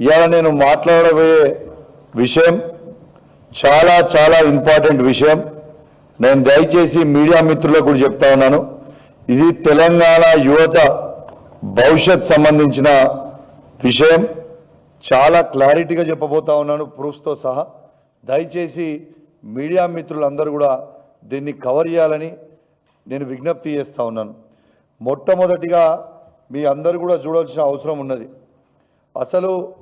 ఇవాళ నేను మాట్లాడబోయే విషయం చాలా చాలా ఇంపార్టెంట్ విషయం. నేను దయచేసి మీడియా మిత్రులకు కూడా చెప్తా ఉన్నాను. ఇది తెలంగాణ యువత భవిష్యత్ సంబంధించిన విషయం. చాలా క్లారిటీగా చెప్పబోతా ఉన్నాను ప్రూఫ్స్తో సహా. దయచేసి మీడియా మిత్రులందరూ కూడా దీన్ని కవర్ చేయాలని నేను విజ్ఞప్తి చేస్తూ ఉన్నాను. మొట్టమొదటిగా మీ అందరూ కూడా చూడాల్సిన అవసరం ఉన్నది. అసలు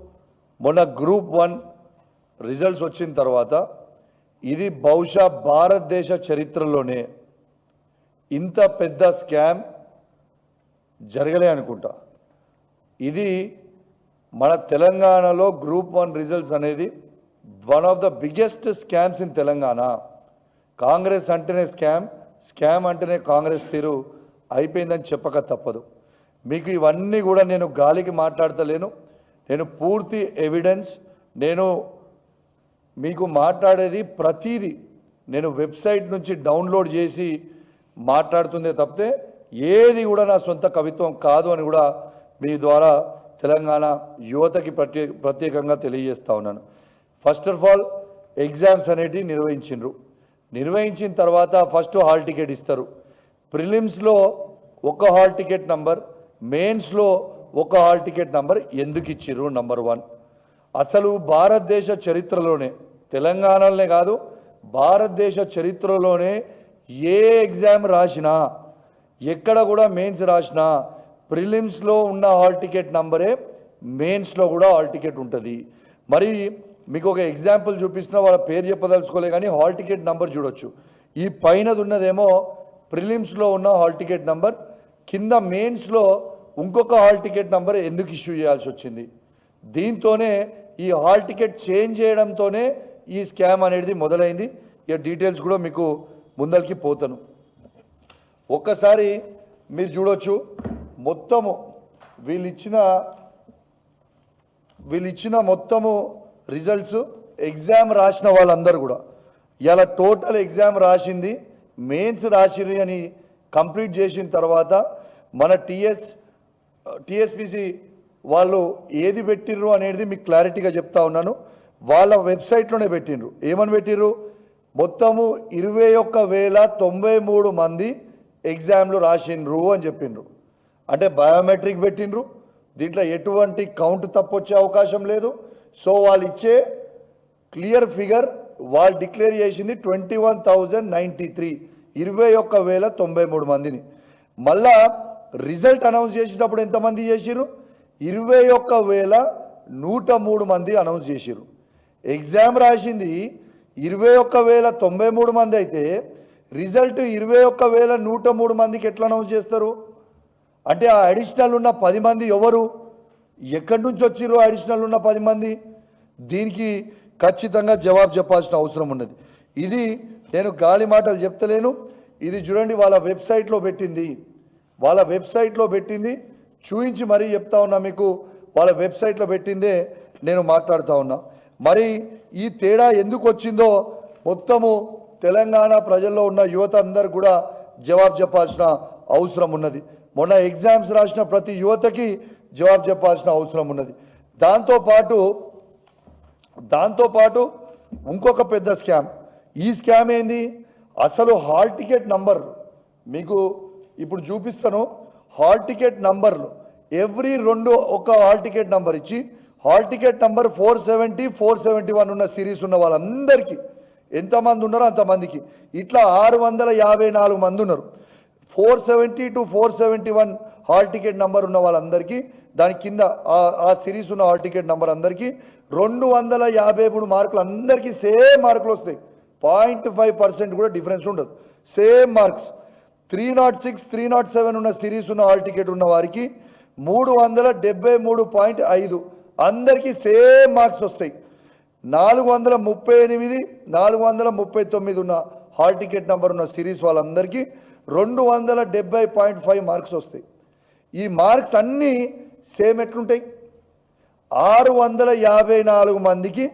మొన్న గ్రూప్ వన్ రిజల్ట్స్ వచ్చిన తర్వాత ఇది బహుశా భారతదేశ చరిత్రలోనే ఇంత పెద్ద స్కామ్ జరగలే అనుకుంటా. ఇది మన తెలంగాణలో గ్రూప్ వన్ రిజల్ట్స్ అనేది one of the biggest scams in Telangana. Congress అంటేనే స్కామ్ స్కామ్ అంటేనే కాంగ్రెస్ తీరు అయిపోయిందని చెప్పక తప్పదు. మీకు ఇవన్నీ కూడా నేను గాలికి మాట్లాడతలేను. నేను పూర్తి ఎవిడెన్స్ నేను మీకు మాట్లాడేది ప్రతీది నేను వెబ్సైట్ నుంచి డౌన్లోడ్ చేసి మాట్లాడుతుందే తప్పితే ఏది కూడా నా సొంత కవిత్వం కాదు అని కూడా మీ ద్వారా తెలంగాణ యువతకి ప్రత్యే ప్రత్యేకంగా తెలియజేస్తా ఉన్నాను. ఫస్ట్ ఆఫ్ ఆల్ ఎగ్జామ్స్ అనేటివి నిర్వహించిండ్రు. నిర్వహించిన తర్వాత ఫస్ట్ హాల్ టికెట్ ఇస్తారు. ప్రిలిమ్స్లో ఒక హాల్ టికెట్ నంబర్ మెయిన్స్లో ఒక హాల్ టికెట్ నంబర్ ఎందుకు ఇచ్చిర్రు? నంబర్ వన్ అసలు భారతదేశ చరిత్రలోనే తెలంగాణలోనే కాదు భారతదేశ చరిత్రలోనే ఏ ఎగ్జామ్ రాసినా ఎక్కడ కూడా మెయిన్స్ రాసినా ప్రిలిమ్స్లో ఉన్న హాల్ టికెట్ నంబరే మెయిన్స్లో కూడా హాల్ టికెట్ ఉంటుంది. మరి మీకు ఒక ఎగ్జాంపుల్ చూపిస్తున్న వాళ్ళ పేరు చెప్పదలుచుకోలే కానీ హాల్ టికెట్ నంబర్ చూడొచ్చు. ఈ పైనది ఉన్నదేమో ప్రిలిమ్స్లో ఉన్న హాల్ టికెట్ నంబర్ కింద మెయిన్స్లో ఇంకొక హాల్ టికెట్ నంబర్ ఎందుకు ఇష్యూ చేయాల్సి వచ్చింది? దీంతోనే ఈ హాల్ టికెట్ చేంజ్ చేయడంతోనే ఈ స్కామ్ అనేది మొదలైంది. ఇక డీటెయిల్స్ కూడా మీకు ముందరికి పోతాను. ఒక్కసారి మీరు చూడొచ్చు మొత్తము వీళ్ళిచ్చిన వీళ్ళిచ్చిన మొత్తము రిజల్ట్స్ ఎగ్జామ్ రాసిన వాళ్ళందరూ కూడా. ఇలా టోటల్ ఎగ్జామ్ రాసింది మెయిన్స్ రాసిరి అని కంప్లీట్ చేసిన తర్వాత మన టీఎస్ టీఎస్పీసీ వాళ్ళు ఏది పెట్టిర్రు అనేది మీకు క్లారిటీగా చెప్తా ఉన్నాను. వాళ్ళ వెబ్సైట్లోనే పెట్టిండ్రు ఏమని పెట్టిర్రు? మొత్తము ఇరవై ఒక్క వేల తొంభై మూడు మంది ఎగ్జామ్లు రాసిండ్రు అని చెప్పిండ్రు. అంటే బయోమెట్రిక్ పెట్టిండ్రు. దీంట్లో ఎటువంటి కౌంట్ తప్పొచ్చే అవకాశం లేదు. సో వాళ్ళు ఇచ్చే క్లియర్ ఫిగర్ వాళ్ళు డిక్లేర్ చేసింది twenty one thousand ninety three. ఇరవై ఒక్క వేల తొంభై మూడు మందిని. మళ్ళా రిజల్ట్ అనౌన్స్ చేసేటప్పుడు ఎంతమంది చేసిరు ఇరవై ఒక్క వేల నూట మూడు మంది అనౌన్స్ చేసిరు ఎగ్జామ్ రాసింది ఇరవై ఒక్క వేల తొంభై మూడు మంది అయితే రిజల్ట్ ఇరవై ఒక్క వేల నూట మూడు మందికి ఎట్లా అనౌన్స్ చేస్తారు? అంటే ఆ అడిషనల్ ఉన్న పది మంది ఎవరు? ఎక్కడి నుంచి వచ్చిర్రు అడిషనల్ ఉన్న పది మంది? దీనికి ఖచ్చితంగా జవాబు చెప్పాల్సిన అవసరం ఉన్నది. ఇది నేను గాలి మాటలు చెప్తలేను. ఇది చూడండి వాళ్ళ వెబ్సైట్లో పెట్టింది. వాళ్ళ వెబ్సైట్లో పెట్టింది. చూయించి మరీ చెప్తా ఉన్నా మీకు వాళ్ళ వెబ్సైట్లో పెట్టిందే నేను మాట్లాడుతూ ఉన్నా. మరి ఈ తేడా ఎందుకు వచ్చిందో మొత్తము తెలంగాణ ప్రజల్లో ఉన్న యువత అందరు కూడా జవాబు చెప్పాల్సిన అవసరం ఉన్నది. మొన్న ఎగ్జామ్స్ రాసిన ప్రతి యువతకి జవాబు చెప్పాల్సిన అవసరం ఉన్నది. దాంతోపాటు దాంతోపాటు ఇంకొక పెద్ద స్కామ్. ఈ స్కామ్ ఏంది? అసలు హాల్ టికెట్ నంబర్ మీకు ఇప్పుడు చూపిస్తాను హాల్ టికెట్ నంబర్లు. ఎవ్రీ రెండు ఒక హాల్ టికెట్ నంబర్ ఇచ్చి hall ticket number four seventy four seventy one ఉన్న సిరీస్ ఉన్న వాళ్ళందరికీ. ఎంతమంది ఉన్నారో అంతమందికి ఇట్లా ఆరు వందల యాభై నాలుగు మంది ఉన్నారు. Four seventy two four seventy one hall ticket number ఉన్న వాళ్ళందరికీ దాని కింద ఆ- సిరీస్ ఉన్న హాల్ టికెట్ నంబర్ అందరికీ రెండు వందల యాభై మూడు మార్కులు అందరికీ సేమ్ మార్కులు వస్తాయి. పాయింట్ ఫైవ్ పర్సెంట్ కూడా డిఫరెన్స్ ఉండదు. Same marks. Three not six three not seven ఉన్న సిరీస్ ఉన్న హాల్ టికెట్ ఉన్న వారికి మూడు వందల డెబ్బై మూడు పాయింట్ ఐదు. అందరికీ సేమ్ మార్క్స్ వస్తాయి. నాలుగు వందల ముప్పై ఎనిమిది నాలుగు వందల ముప్పై తొమ్మిది ఉన్న హాల్ టికెట్ నెంబర్ ఉన్న సిరీస్ వాళ్ళందరికీ రెండు వందల డెబ్బై పాయింట్ ఫైవ్ మార్క్స్ వస్తాయి. ఈ మార్క్స్ అన్నీ సేమ్ ఎట్లుంటాయి? ఆరు వందల యాభై నాలుగు మందికి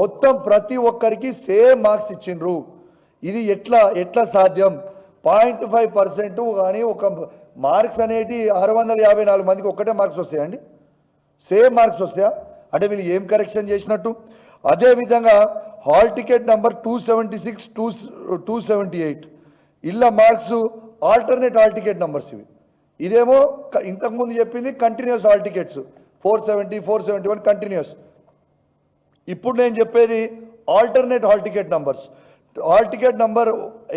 మొత్తం ప్రతి ఒక్కరికి సేమ్ మార్క్స్ ఇచ్చిండ్రు. ఇది ఎట్లా ఎట్లా సాధ్యం? పాయింట్ ఫైవ్ పర్సెంట్ కానీ ఒక మార్క్స్ అనేటి ఆరు వందల యాభై నాలుగు మందికి ఒక్కటే మార్క్స్ వస్తాయండి. సేమ్ మార్క్స్ వస్తాయా? అంటే వీళ్ళు ఏం కరెక్షన్ చేసినట్టు? అదేవిధంగా hall ticket number two seventy six two two seventy eight. ఇళ్ళ marks alternate hall ticket numbers ఇవి. ఇదేమో ఇంతకుముందు చెప్పింది continuous hall tickets. Four seventy four seventy one continuous. ఇప్పుడు నేను చెప్పేది alternate hall ticket numbers. Hall ticket number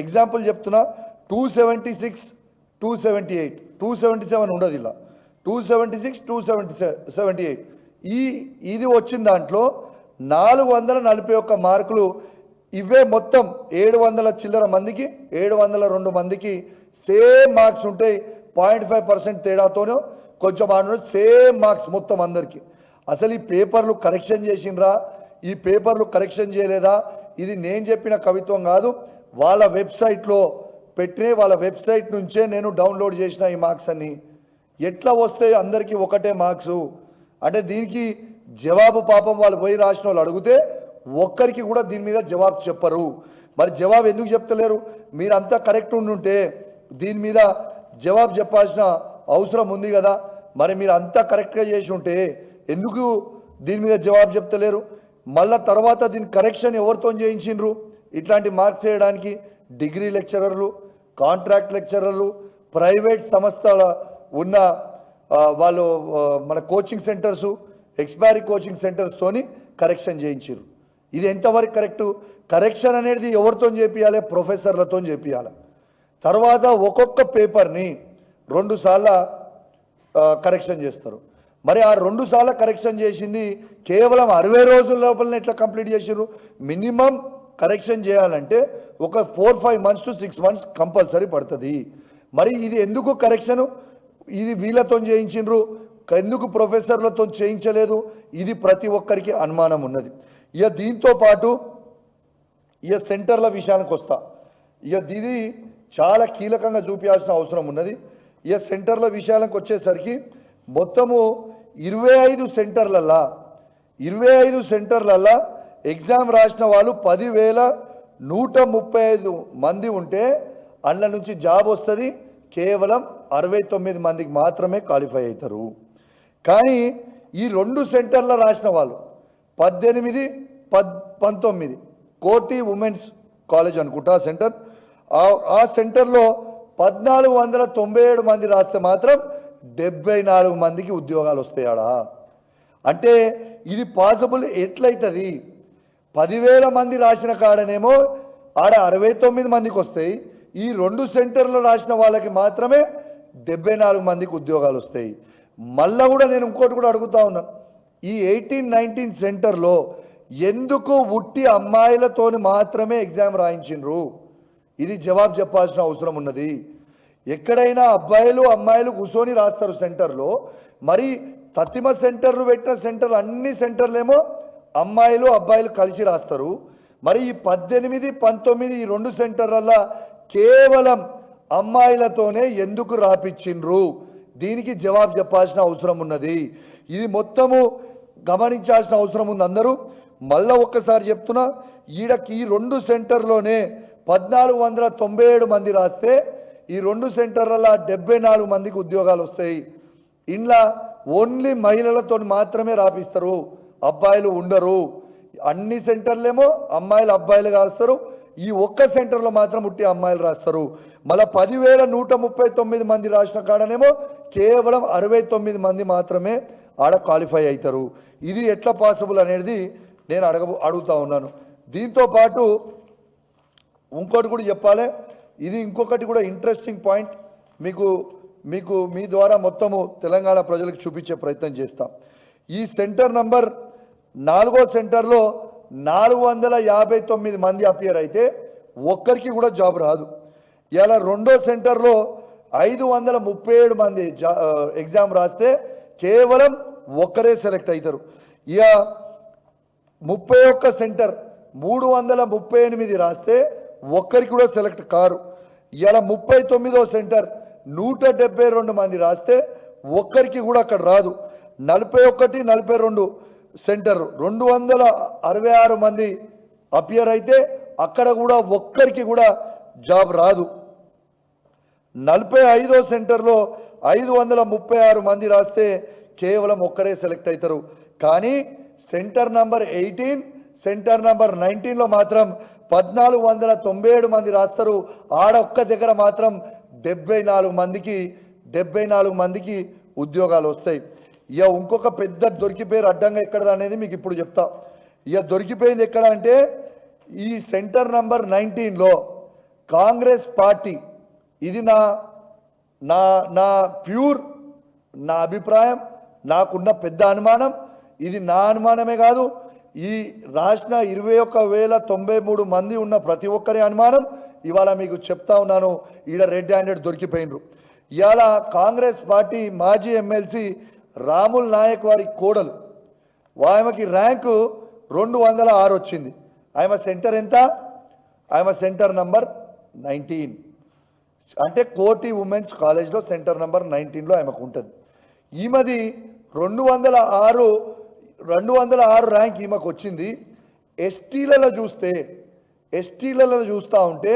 example చెప్తున్నా. Two seventy six two seventy eight two seventy seven ఉండదు ఇలా. Two seventy six two seventy seventy eight ఈ ఇది వచ్చిన దాంట్లో నాలుగు వందల నలభై ఒక్క మార్కులు ఇవే మొత్తం ఏడు వందల చిల్లర మందికి ఏడు వందల రెండు మందికి సేమ్ మార్క్స్ ఉంటాయి. పాయింట్ ఫైవ్ పర్సెంట్ తేడాతోనూ కొంచెం ఆడ సేమ్ మార్క్స్ మొత్తం అందరికీ. అసలు ఈ పేపర్లు కరెక్షన్ చేసిండ్రా? ఈ పేపర్లు కరెక్షన్ చేయలేదా? ఇది నేను చెప్పిన కవిత్వం కాదు. వాళ్ళ వెబ్సైట్లో పెట్టిన వాళ్ళ వెబ్సైట్ నుంచే నేను డౌన్లోడ్ చేసిన ఈ మార్క్స్ అన్ని. ఎట్లా వస్తాయి అందరికీ ఒకటే మార్క్స్? అంటే దీనికి జవాబు పాపం వాళ్ళు పోయి రాసిన వాళ్ళు అడిగితే ఒక్కరికి కూడా దీని మీద జవాబు చెప్పరు. మరి జవాబు ఎందుకు చెప్తలేరు? మీరంతా కరెక్ట్ ఉండుంటే దీని మీద జవాబు చెప్పాల్సిన అవసరం ఉంది కదా. మరి మీరు అంతా కరెక్ట్గా చేసి ఉంటే ఎందుకు దీని మీద జవాబు చెప్తలేరు? మళ్ళా తర్వాత దీని కరెక్షన్ ఎవరితో చేయించిండ్రు? ఇట్లాంటి మార్క్స్ చేయడానికి డిగ్రీ లెక్చరర్లు కాంట్రాక్ట్ లెక్చరర్లు ప్రైవేట్ సంస్థల ఉన్న వాళ్ళు మన కోచింగ్ సెంటర్సు ఎక్స్పైరీ కోచింగ్ సెంటర్స్తోని కరెక్షన్ చేయించారు ఇది ఎంతవరకు కరెక్టు? కరెక్షన్ అనేది ఎవరితో చేపియాలి ప్రొఫెసర్లతో చేపియాలి తర్వాత ఒక్కొక్క పేపర్ని రెండు సార్ల కరెక్షన్ చేస్తారు. మరి ఆ రెండు సార్లు కరెక్షన్ చేసింది కేవలం అరవై రోజుల లోపలనే ఎట్లా కంప్లీట్ చేసారు మినిమం కరెక్షన్ చేయాలంటే ఒక four five months to six months compulsory పడుతుంది. మరి ఇది ఎందుకు కరెక్షను ఇది వీళ్ళతో చేయించిండ్రు. ఎందుకు ప్రొఫెసర్లతో చేయించలేదు? ఇది ప్రతి ఒక్కరికి అనుమానం ఉన్నది. ఇక దీంతో పాటు ఇక సెంటర్ల విషయానికి వస్తా. ఇక ఇది చాలా కీలకంగా చూపించాల్సిన అవసరం ఉన్నది. ఇక సెంటర్ల విషయాలకు వచ్చేసరికి మొత్తము ఇరవై ఐదు సెంటర్లల్లా ఇరవై ఐదు సెంటర్లల్లా ఎగ్జామ్ రాసిన వాళ్ళు పదివేల నూట ముప్పై ఐదు మంది ఉంటే అందులో నుంచి జాబ్ వస్తుంది కేవలం అరవై తొమ్మిది మందికి మాత్రమే క్వాలిఫై అవుతారు కానీ ఈ రెండు సెంటర్ల రాసిన వాళ్ళు పద్దెనిమిది పద్ పంతొమ్మిది కోటి ఉమెన్స్ కాలేజ్ అనుకుంటా ఆ సెంటర్. ఆ- ఆ సెంటర్లో పద్నాలుగు వందల తొంభై ఏడు మంది రాస్తే మాత్రం డెబ్బై నాలుగు మందికి ఉద్యోగాలు వస్తాయాడా? అంటే ఇది పాసిబుల్ ఎట్లయితుంది? పదివేల మంది రాసిన కాడనేమో ఆడ అరవై తొమ్మిది మందికి వస్తాయి. ఈ రెండు సెంటర్లో రాసిన వాళ్ళకి మాత్రమే డెబ్బై నాలుగు మందికి ఉద్యోగాలు వస్తాయి. మళ్ళా కూడా నేను ఇంకోటి కూడా అడుగుతా ఉన్నాను ఈ ఎయిటీన్ నైన్టీన్ సెంటర్లో ఎందుకు ఉట్టి అమ్మాయిలతోని మాత్రమే ఎగ్జామ్ రాయించిండ్రు? ఇది జవాబు చెప్పాల్సిన అవసరం ఉన్నది. ఎక్కడైనా అబ్బాయిలు అమ్మాయిలు కూర్చొని రాస్తారు సెంటర్లో. మరి తతిమ సెంటర్లు పెట్టిన సెంటర్లు అన్ని సెంటర్లేమో అమ్మాయిలు అబ్బాయిలు కలిసి రాస్తారు. మరి ఈ పద్దెనిమిది పంతొమ్మిది ఈ రెండు సెంటర్లలో కేవలం అమ్మాయిలతోనే ఎందుకు రాపిచ్చిండ్రు? దీనికి జవాబు చెప్పాల్సిన అవసరం ఉన్నది. ఇది మొత్తము గమనించాల్సిన అవసరం ఉంది అందరూ. మళ్ళా ఒక్కసారి చెప్తున్నా ఈడకి ఈ రెండు సెంటర్లోనే పద్నాలుగు వందల తొంభై ఏడు మంది రాస్తే ఈ రెండు సెంటర్లలో డెబ్బై నాలుగు మందికి ఉద్యోగాలు వస్తాయి. ఇంట్లో ఓన్లీ మహిళలతో మాత్రమే రాపిస్తారు. అబ్బాయిలు ఉండరు. అన్ని సెంటర్లేమో అమ్మాయిలు అబ్బాయిలు రాస్తారు ఈ ఒక్క సెంటర్లో మాత్రం ఉట్టి అమ్మాయిలు రాస్తారు. మళ్ళీ పదివేల నూట ముప్పై తొమ్మిది మంది రాసిన కాడనేమో కేవలం అరవై తొమ్మిది మంది మాత్రమే ఆడ క్వాలిఫై అవుతారు ఇది ఎట్లా పాసిబుల్ అనేది నేను అడగ అడుగుతా ఉన్నాను. దీంతో పాటు ఇంకోటి కూడా చెప్పాలి. ఇది ఇంకొకటి కూడా ఇంట్రెస్టింగ్ పాయింట్. మీకు మీకు మీ ద్వారా మొత్తము తెలంగాణ ప్రజలకు చూపించే ప్రయత్నం చేస్తాం. ఈ సెంటర్ నంబర్ నాలుగో సెంటర్లో నాలుగు వందల యాభై తొమ్మిది మంది అపియర్ అయితే ఒక్కరికి కూడా జాబ్ రాదు. ఇలా రెండో సెంటర్లో ఐదు వందల ముప్పై ఏడు మంది జా ఎగ్జామ్ రాస్తే కేవలం ఒక్కరే సెలెక్ట్ అవుతారు. ఇక ముప్పై ఒక్క సెంటర్ మూడు వందల ముప్పై ఎనిమిది రాస్తే ఒక్కరికి కూడా సెలెక్ట్ కారు. ఇలా ముప్పై తొమ్మిదో సెంటర్ నూట డెబ్బై రెండు మంది రాస్తే ఒక్కరికి కూడా అక్కడ రాదు. నలభై ఒకటి నలభై రెండు సెంటర్. రెండు వందల అరవై ఆరు మంది అపియర్ అయితే అక్కడ కూడా ఒక్కరికి కూడా జాబ్ రాదు. నలభై ఐదో సెంటర్లో ఐదు వందల ముప్పై ఆరు మంది రాస్తే కేవలం ఒక్కరే సెలెక్ట్ అవుతారు. కానీ centre number eighteen centre number నైన్టీన్లో మాత్రం పద్నాలుగు వందల తొంభై ఏడు మంది రాస్తారు. ఆడ ఒక్క దగ్గర మాత్రం డెబ్బై నాలుగు మందికి డెబ్బై నాలుగు మందికి ఉద్యోగాలు వస్తాయి. ఇక ఇంకొక పెద్ద దొరికిపోయారు అడ్డంగా ఎక్కడది అనేది మీకు ఇప్పుడు చెప్తా. ఇక దొరికిపోయింది ఎక్కడ అంటే ఈ సెంటర్ నంబర్ నైన్టీన్లో కాంగ్రెస్ పార్టీ ఇది నా నా నా ప్యూర్ నా అభిప్రాయం నాకున్న పెద్ద అనుమానం ఇది నా అనుమానమే కాదు ఈ రాసిన ఇరవై ఒక్క వేల తొంభై మూడు మంది ఉన్న ప్రతి ఒక్కరి అనుమానం ఇవాళ మీకు చెప్తా ఉన్నాను ఈడ రెడ్ హ్యాండెడ్ దొరికిపోయినరు ఇవాళ కాంగ్రెస్ పార్టీ మాజీ ఎమ్మెల్సీ రాముల్ నాయక్ వారి కోడలు. ఆమెకి ర్యాంకు రెండు వందల ఆరు వచ్చింది. ఆమె సెంటర్ ఎంత? ఆమె సెంటర్ నంబర్ నైన్టీన్. అంటే కోటి ఉమెన్స్ కాలేజ్లో సెంటర్ నంబర్ నైన్టీన్లో ఆమెకు ఉంటుంది. ఈమెది రెండు వందల ఆరు రెండు వందల ఆరు ర్యాంక్ ఈమెకు వచ్చింది. ఎస్టీలలో చూస్తే ఎస్టీలలో చూస్తూ ఉంటే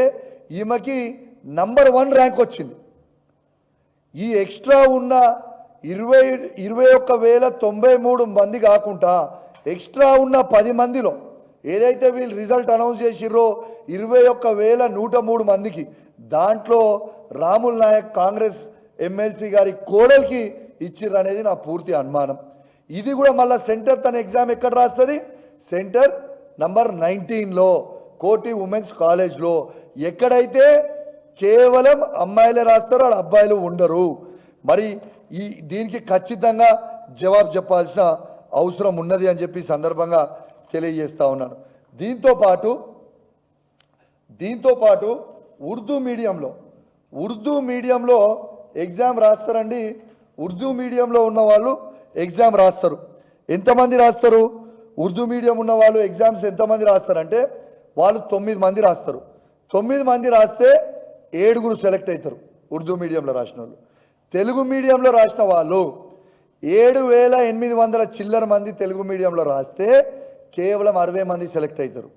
ఈమెకి నంబర్ వన్ ర్యాంక్ వచ్చింది. ఈ ఎక్స్ట్రా ఉన్న ఇరవై ఇరవై ఒక్క వేల తొంభై మూడు మంది కాకుండా ఎక్స్ట్రా ఉన్న పది మందిలో ఏదైతే వీళ్ళు రిజల్ట్ అనౌన్స్ చేసిర్రో ఇరవై ఒక్క వేల నూట మూడు మందికి దాంట్లో రాముల్ నాయక్ కాంగ్రెస్ ఎమ్మెల్సీ గారి కోడలికి ఇచ్చిర్రు అనేది నా పూర్తి అనుమానం. ఇది కూడా మళ్ళీ సెంటర్ తన ఎగ్జామ్ ఎక్కడ రాస్తుంది? సెంటర్ నంబర్ నైన్టీన్లో కోటి ఉమెన్స్ కాలేజ్లో. ఎక్కడైతే కేవలం అమ్మాయిలే రాస్తారో వాళ్ళ అబ్బాయిలు ఉండరు. మరి ఈ దీనికి ఖచ్చితంగా జవాబు చెప్పాల్సిన అవసరం ఉన్నది అని చెప్పి సందర్భంగా తెలియజేస్తా ఉన్నాను. దీంతో పాటు దీంతో పాటు ఉర్దూ మీడియంలో ఉర్దూ మీడియంలో ఎగ్జామ్ రాస్తారండి. ఉర్దూ మీడియంలో ఉన్న వాళ్ళు ఎగ్జామ్ రాస్తారు. ఎంతమంది రాస్తారు? ఉర్దూ మీడియం ఉన్న వాళ్ళు ఎగ్జామ్స్ ఎంతమంది రాస్తారంటే వాళ్ళు తొమ్మిది మంది రాస్తారు. తొమ్మిది మంది రాస్తే ఏడుగురు సెలెక్ట్ అవుతారు ఉర్దూ మీడియంలో రాసిన వాళ్ళు తెలుగు మీడియంలో రాసిన వాళ్ళు ఏడు వేల ఎనిమిది వందల చిల్లర మంది తెలుగు మీడియంలో రాస్తే కేవలం అరవై మంది సెలెక్ట్ అవుతారు.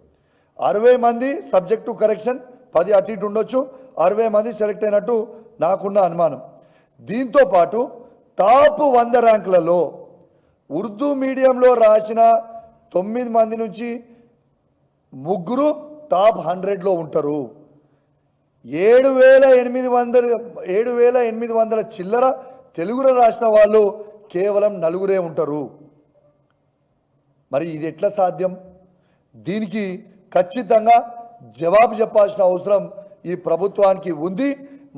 అరవై మంది సబ్జెక్టు కరెక్షన్ పది అటు ఇటు ఉండొచ్చు అరవై మంది సెలెక్ట్ అయినట్టు నాకున్న అనుమానం. దీంతో పాటు టాప్ వంద ర్యాంకులలో ఉర్దూ మీడియంలో రాసిన తొమ్మిది మంది నుంచి ముగ్గురు టాప్ హండ్రెడ్లో ఉంటారు. ఏడు వేల ఎనిమిది వందల ఏడు వేల ఎనిమిది వందల చిల్లర తెలుగులో రాసిన వాళ్ళు కేవలం నలుగురే ఉంటారు. మరి ఇది ఎట్లా సాధ్యం? దీనికి ఖచ్చితంగా జవాబు చెప్పాల్సిన అవసరం ఈ ప్రభుత్వానికి ఉంది.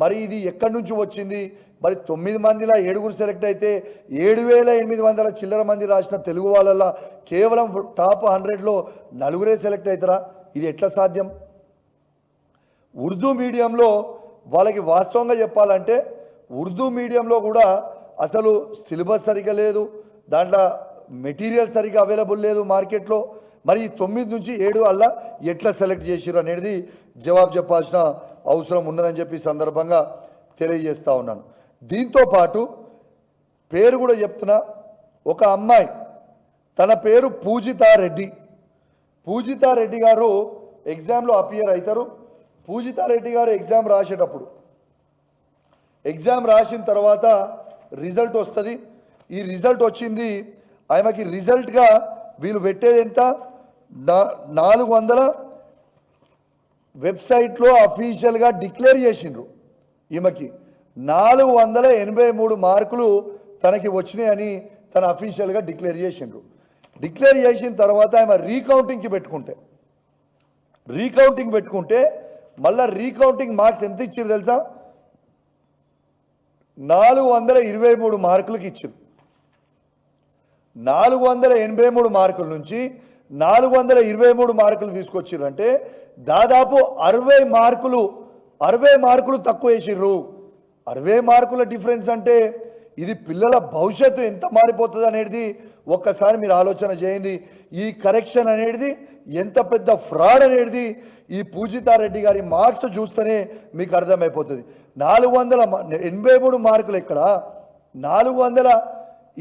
మరి ఇది ఎక్కడి నుంచి వచ్చింది? మరి తొమ్మిది మందిలా ఏడుగురు సెలెక్ట్ అయితే ఏడు వేల ఎనిమిది వందల చిల్లర మంది రాసిన తెలుగు వాళ్ళల్లో కేవలం టాప్ హండ్రెడ్లో నలుగురే సెలెక్ట్ అవుతారా? ఇది ఎట్లా సాధ్యం? ఉర్దూ మీడియంలో వాళ్ళకి వాస్తవంగా చెప్పాలంటే ఉర్దూ మీడియంలో కూడా అసలు సిలబస్ సరిగా లేదు దాంట్లో మెటీరియల్ సరిగా అవైలబుల్ లేదు మార్కెట్లో. మరి తొమ్మిది నుంచి ఏడు వల్ల ఎట్లా సెలెక్ట్ చేసిరు అనేది జవాబు చెప్పాల్సిన అవసరం ఉన్నదని చెప్పి సందర్భంగా తెలియజేస్తూ ఉన్నాను. దీంతో పాటు పేరు కూడా చెప్తున్నా ఒక అమ్మాయి తన పేరు పూజితారెడ్డి పూజితారెడ్డి గారు ఎగ్జామ్లో అపియర్ అవుతారు. పూజితారెడ్డి గారు ఎగ్జామ్ రాసేటప్పుడు. ఎగ్జామ్ రాసిన తర్వాత రిజల్ట్ వస్తుంది. ఈ రిజల్ట్ వచ్చింది ఆమెకి రిజల్ట్గా వీళ్ళు పెట్టేది ఎంత? నా- నాలుగు వందల వెబ్సైట్లో అఫీషియల్గా డిక్లేర్ చేసిండ్రు ఈమెకి. నాలుగు వందల ఎనభై మూడు మార్కులు తనకి వచ్చినాయని తన అఫీషియల్గా డిక్లేర్ చేసిండ్రు. డిక్లేర్ చేసిన తర్వాత ఆమె రీకౌంటింగ్కి పెట్టుకుంటే రీకౌంటింగ్ పెట్టుకుంటే మళ్ళా రీకౌంటింగ్ మార్క్స్ ఎంత ఇచ్చారు తెలుసా? నాలుగు వందల ఇరవై మూడు మార్కులకు ఇచ్చారు. నాలుగు వందల ఎనభై మూడు మార్కుల నుంచి నాలుగు వందల ఇరవై మూడు మార్కులు తీసుకొచ్చిర్రంటే దాదాపు అరవై మార్కులు అరవై మార్కులు తక్కువ వేసిర్రు. అరవై మార్కుల డిఫరెన్స్ అంటే ఇది పిల్లల భవిష్యత్తు ఎంత మారిపోతుంది అనేది ఒక్కసారి మీరు ఆలోచన చేయండి. ఈ కరెక్షన్ అనేది ఎంత పెద్ద ఫ్రాడ్ అనేది ఈ పూజితారెడ్డి గారి మార్క్స్ చూస్తేనే మీకు అర్థమైపోతుంది. నాలుగు వందల ఎనభై మూడు మార్కులు ఎక్కడ? నాలుగు వందల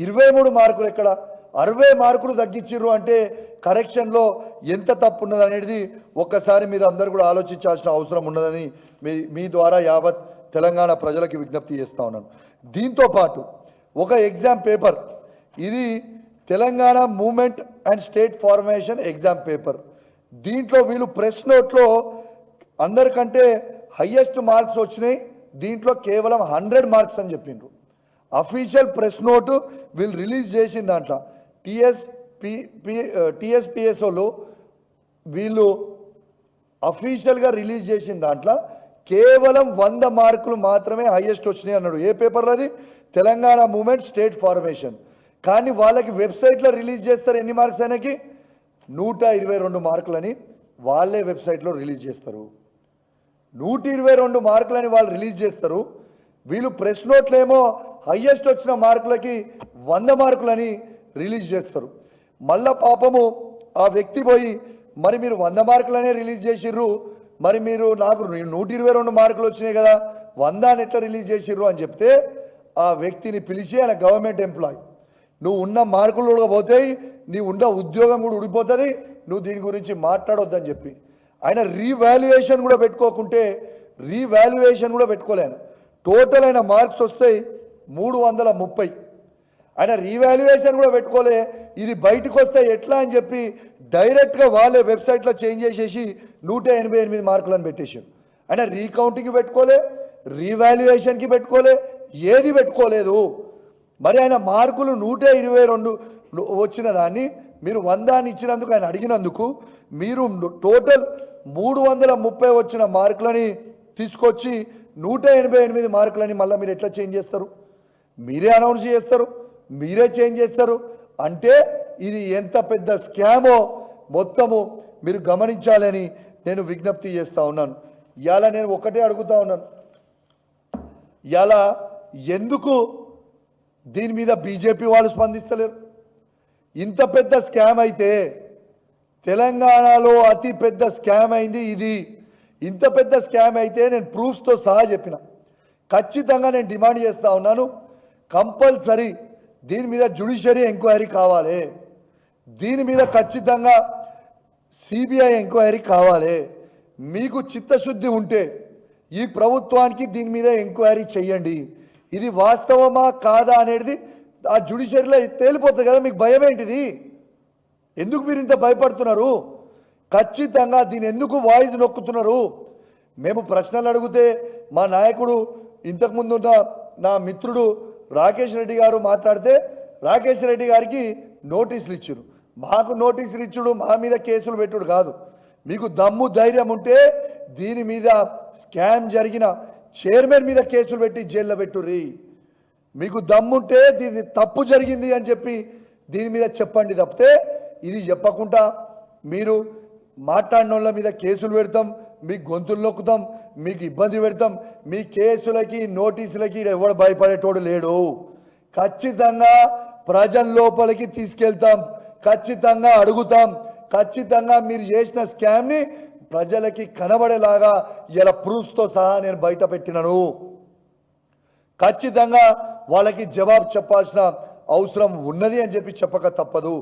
ఇరవై మూడు మార్కులు ఎక్కడ? అరవై మార్కులు తగ్గించిర్రు అంటే కరెక్షన్లో ఎంత తప్పు ఉన్నది అనేది ఒక్కసారి మీరు అందరూ కూడా ఆలోచించాల్సిన అవసరం ఉన్నదని మీ మీ ద్వారా యావత్ తెలంగాణ ప్రజలకి విజ్ఞప్తి చేస్తా ఉన్నాను. దీంతో పాటు ఒక ఎగ్జామ్ పేపర్. ఇది Telangana movement and state formation exam paper. దీంట్లో వీళ్ళు ప్రెస్ నోట్లో అందరికంటే హయ్యెస్ట్ మార్క్స్ వచ్చినాయి. దీంట్లో కేవలం హండ్రెడ్ మార్క్స్ అని చెప్పిండ్రు. అఫీషియల్ ప్రెస్ నోటు వీళ్ళు రిలీజ్ చేసిన దాంట్లో. టిఎస్ పి టిఎస్పిఎస్ఓలు వీళ్ళు అఫీషియల్గా రిలీజ్ చేసిన దాంట్లో. కేవలం వంద మార్కులు మాత్రమే హయ్యెస్ట్ వచ్చినాయి అన్నాడు. ఏ పేపర్లో అది? Telangana movement state formation. కానీ వాళ్ళకి వెబ్సైట్లో రిలీజ్ చేస్తారు ఎన్ని మార్క్స్ ఆయనకి? నూట ఇరవై రెండు మార్కులని వాళ్ళే వెబ్సైట్లో రిలీజ్ చేస్తారు. నూట ఇరవై రెండు మార్కులని వాళ్ళు రిలీజ్ చేస్తారు. వీళ్ళు ప్రెస్ నోట్లేమో హయ్యెస్ట్ వచ్చిన మార్కులకి వంద మార్కులని రిలీజ్ చేస్తారు. మళ్ళా పాపము ఆ వ్యక్తి పోయి మరి మీరు వంద మార్కులనే రిలీజ్ చేసిర్రు. మరి మీరు నాకు నూట ఇరవై రెండు మార్కులు వచ్చినాయి కదా వంద అని ఎట్లా రిలీజ్ చేసిర్రు? అని చెప్తే ఆ వ్యక్తిని పిలిచి ఆయన గవర్నమెంట్ ఎంప్లాయ్ నువ్వు ఉన్న మార్కులు పోతాయి నీ ఉండే ఉద్యోగం కూడా ఉడిపోతుంది నువ్వు దీని గురించి మాట్లాడొద్దని చెప్పి. ఆయన రీవాల్యుయేషన్ కూడా పెట్టుకోకుంటే రీవాల్యుయేషన్ కూడా పెట్టుకోలేను. టోటల్ అయిన మార్క్స్ వస్తాయి మూడు వందల ముప్పై. ఆయన రీవాల్యుయేషన్ కూడా పెట్టుకోలే ఇది బయటకు వస్తే ఎట్లా అని చెప్పి డైరెక్ట్గా వాళ్ళే వెబ్సైట్లో చేంజ్ చేసేసి నూట ఎనభై ఎనిమిది మార్కులను పెట్టేసాడు ఆయన రీకౌంటింగ్కి పెట్టుకోలే రీవాల్యుయేషన్కి పెట్టుకోలే ఏది పెట్టుకోలేదు. మరి ఆయన మార్కులు నూట ఇరవై రెండు వచ్చిన దాన్ని మీరు వంద అని ఇచ్చినందుకు ఆయన అడిగినందుకు మీరు టోటల్ మూడు వందల ముప్పై వచ్చిన మార్కులని తీసుకొచ్చి నూట ఎనభై ఎనిమిది మార్కులని మళ్ళీ మీరు ఎట్లా చేంజ్ చేస్తారు? మీరే అనౌన్స్ చేస్తారు మీరే చేంజ్ చేస్తారు. అంటే ఇది ఎంత పెద్ద స్కామో మొత్తము మీరు గమనించాలని నేను విజ్ఞప్తి చేస్తూ ఉన్నాను. ఇవాళ నేను ఒకటే అడుగుతా ఉన్నాను. ఇలా ఎందుకు దీని మీద బీజేపీ వాళ్ళు స్పందిస్తలేరు? ఇంత పెద్ద స్కామ్ అయితే తెలంగాణలో అతి పెద్ద స్కామ్ అయింది ఇది. ఇంత పెద్ద స్కామ్ అయితే నేను ప్రూఫ్స్తో సహా చెప్పిన. ఖచ్చితంగా నేను డిమాండ్ చేస్తూ ఉన్నాను. కంపల్సరీ దీని మీద జుడిషియరీ ఎంక్వైరీ కావాలి. దీని మీద ఖచ్చితంగా సిబిఐ ఎంక్వైరీ కావాలి. మీకు చిత్తశుద్ధి ఉంటే ఈ ప్రభుత్వానికి దీని మీద ఎంక్వైరీ చేయండి. ఇది వాస్తవమా కాదా అనేది ఆ జుడిషియరీలో తేలిపోతుంది కదా మీకు భయం ఏంటిది ఎందుకు మీరు ఇంత భయపడుతున్నారు? ఖచ్చితంగా దీని ఎందుకు వాయిస్ నొక్కుతున్నారు? మేము ప్రశ్నలు అడిగితే మా నాయకుడు ఇంతకుముందు నా మిత్రుడు రాకేష్ రెడ్డి గారు మాట్లాడితే రాకేష్ రెడ్డి గారికి నోటీసులు ఇచ్చారు. మాకు నోటీసులు ఇచ్చుడు మా మీద కేసులు పెట్టుడు కాదు. మీకు దమ్ము ధైర్యం ఉంటే దీని మీద స్కామ్ జరిగిన చైర్మన్ మీద కేసులు పెట్టి జైల్లో పెట్టుర్రీ. మీకు దమ్ముంటే దీని తప్పు జరిగింది అని చెప్పి దీని మీద చెప్పండి తప్పితే ఇది చెప్పకుండా మీరు మాట్లాడిన వాళ్ళ మీద కేసులు పెడతాం మీ గొంతులు నొక్కుతాం మీకు ఇబ్బంది పెడతాం మీ కేసులకి నోటీసులకి ఎవడు భయపడేటోడు లేడు. ఖచ్చితంగా ప్రజల లోపలికి తీసుకెళ్తాం ఖచ్చితంగా అడుగుతాం ఖచ్చితంగా మీరు చేసిన స్కామ్ని ప్రజలకి కనబడేలాగా ఇలా ప్రూఫ్స్తో సహా నేను బయట పెట్టినను. ఖచ్చితంగా వాళ్ళకి జవాబు చెప్పాల్సిన అవసరం ఉన్నది అని చెప్పి చెప్పక తప్పదు.